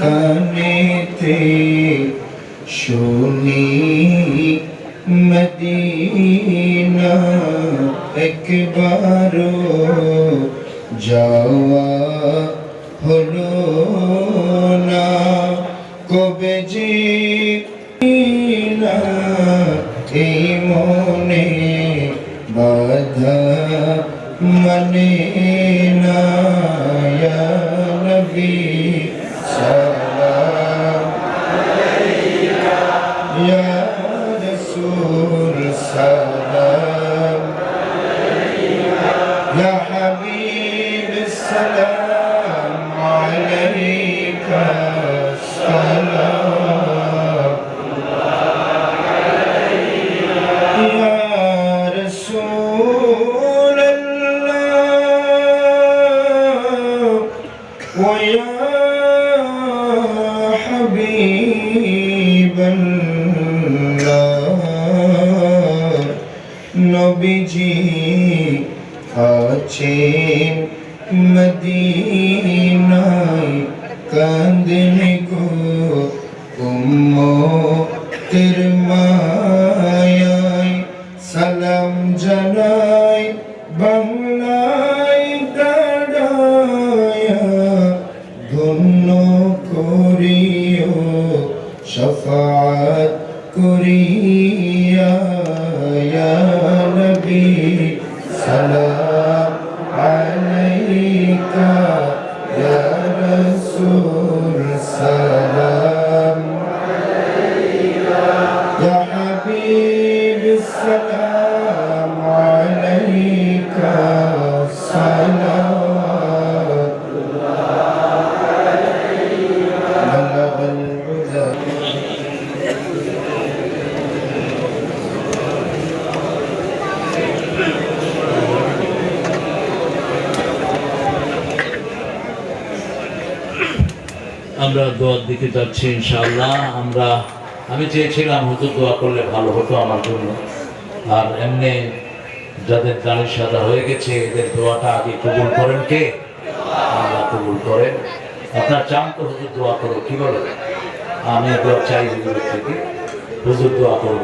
কানেতে শুনি মদিনা একবারও যাওয়া হলো না। কবে যে এই মনে বাধা মানে না। ইয়া নবী সালাম। ইয়া ويا حبيب الله নবীজি আছেন মদিনায় কান্দেন গো উম্মতের মায়ায় সালাম জানাই বাংলায় শফাত করিয়া নবী সালাম। আমরা দোয়ার দিকে যাচ্ছি, ইনশাআল্লাহ। আমরা, আমি চেয়েছিলাম হয়তো দোয়া করলে ভালো হতো আমার জন্য। আর এমনি যাদের দাঁড়ি সাদা হয়ে গেছে, এদের দোয়াটা আগে কবুল করেন কে? আল্লাহ কবুল করেন। আপনার চান তো হুজুর দোয়া করো কি বলে আমি দোয়া চাই হুজুর থেকে। হুজুর দোয়া করব